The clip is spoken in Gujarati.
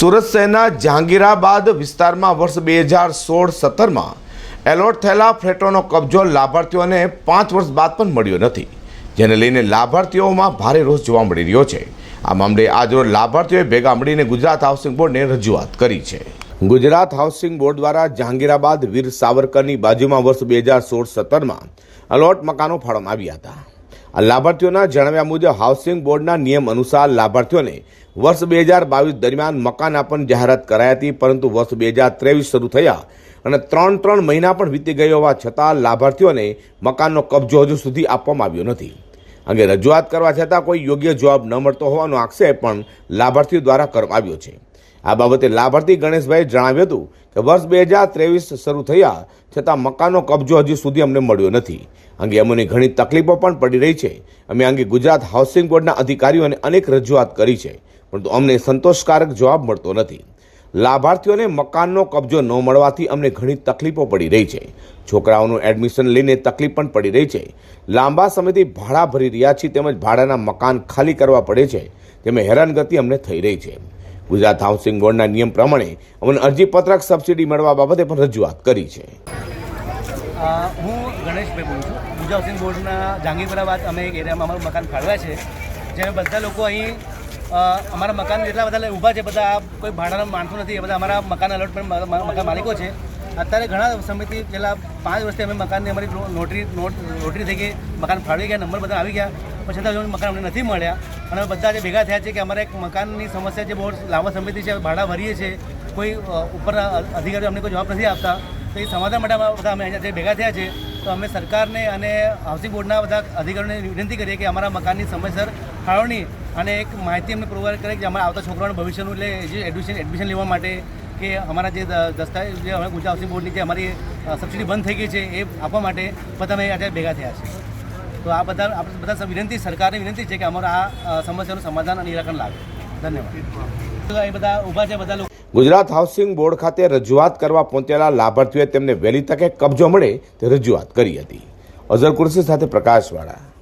સુરત શહેરના જહાંગીરાબાદ વિસ્તારમાં વર્ષ બે હજાર સોળ સત્તરમાં એલોટ થયેલા ફ્લેટોનો કબજો લાભાર્થીઓને પાંચ વર્ષ બાદ પણ મળ્યો નથી, જેને લઈને લાભાર્થીઓમાં ભારે રોષ જોવા મળી રહ્યો છે. આ મામલે આજરોજ લાભાર્થીઓએ ભેગા મળીને ગુજરાત હાઉસિંગ બોર્ડને રજૂઆત કરી છે. ગુજરાત હાઉસિંગ બોર્ડ દ્વારા જહાંગીરાબાદ વીર સાવરકરની બાજુમાં વર્ષ બે હજાર સોળ સત્તરમાં અલોટ મકાનો ફાળવવામાં આવ્યા હતા. આ લાભાર્થીઓના જણાવ્યા મુજબ હાઉસિંગ બોર્ડના નિયમ અનુસાર લાભાર્થીઓને વર્ષ બે હજાર બાવીસ દરમિયાન મકાન આપવાની જાહેરાત કરાઈ હતી, પરંતુ વર્ષ બે હજાર ત્રેવીસ શરૂ થયા અને ત્રણ ત્રણ મહિના પણ વીતી ગયા હોવા છતાં લાભાર્થીઓને મકાનનો કબજો હજુ સુધી આપવામાં આવ્યો નથી. અંગે રજૂઆત કરવા છતાં કોઈ યોગ્ય જવાબ ન મળતો હોવાનો આક્ષેપ પણ લાભાર્થીઓ દ્વારા કરવામાં આવ્યો છે. આ બાબતે લાભાર્થી ગણેશભાઈએ જણાવ્યું હતું કે વર્ષ બે હજાર ત્રેવીસ શરૂ થયા છતાં મકાનનો કબજો હજી સુધી અમને મળ્યો નથી. અંગે અમને ઘણી તકલીફો પણ પડી રહી છે. અમે અંગે ગુજરાત હાઉસિંગ બોર્ડના અધિકારીઓને અનેક રજૂઆત કરી છે, પરંતુ અમને સંતોષકારક જવાબ મળતો નથી. લાભાર્થીઓને મકાનનો કબજો ન મળવાથી અમને ઘણી તકલીફો પડી રહી છે. છોકરાઓનું એડમિશન લઈને તકલીફ પણ પડી રહી છે. લાંબા સમયથી ભાડા ભરી રહ્યા છીએ તેમજ ભાડાના મકાન ખાલી કરવા પડે છે. તેમાં હેરાનગતિ અમને થઈ રહી છે. ગુજરાત હાઉસિંગ બોર્ડના નિયમ પ્રમાણે અમને અરજીપત્રક સબસિડી મળવા બાબતે પણ રજૂઆત કરી છે. હું ગણેશભાઈ બોલું છું. ગુજરાત હાઉસિંગ બોર્ડના જાંગીપુરા બાદ અમે એક એરિયામાં અમારું મકાન ફાળવ્યા છે. જેમાં બધા લોકો અહીં અમારા મકાન જેટલા બધા ઊભા છે, બધા કોઈ ભાડાના માણસો નથી, એ બધા અમારા મકાન અલોટમેન્ટ મકાન માલિકો છે. અત્યારે ઘણા સમયથી પહેલાં પાંચ વર્ષથી અમે મકાનની અમારી નોટ, નોટરી થઈ ગઈ, મકાન ફાળવી ગયા, નંબર બધા આવી ગયા. પણ છતાં મકાન અમને નથી મળ્યા. અને બધા જે ભેગા થયા છે કે અમારે એક મકાનની સમસ્યા જે બહુ લાંબા સમયથી છે, ભાડા ભરીએ છીએ. કોઈ ઉપરના અધિકારીઓ અમને કોઈ જવાબ નથી આપતા. તો એ સમાધાન માટે બધા અમે અહીંયા ભેગા થયા છે, તો અમે સરકારને અને હાઉસિંગ બોર્ડના બધા અધિકારીઓને વિનંતી કરીએ કે અમારા મકાનની સમયસર ફાળવણી અને એક માહિતી અમને પ્રોવાઈડ કરે કે અમારા આવતા છોકરાઓના ભવિષ્યનું એટલે એડમિશન એડમિશન લેવા માટે કે અમારા જે દસ્તાવેજ જે અમે ગુજરાત હાઉસિંગ બોર્ડની જે અમારી સબસિડી બંધ થઈ ગઈ છે, એ આપવા માટે બધા અમે આજે ભેગા થયા છે તો આ બધા આપણે બધા વિનંતી, સરકારને વિનંતી છે કે અમારા આ સમસ્યાનું સમાધાન અને નિરાકરણ લાવે ધન્યવાદ. એ બધા ઊભા છે, બધા લોકો. ગુજરાત હાઉસિંગ બોર્ડ ખાતે રજૂઆત કરવા પહોંચેલા લાભાર્થીઓએ તેમને વહેલી તકે કબજો મળે તે રજૂઆત કરી હતી. અઝર કુરશી સાથે પ્રકાશવાળા.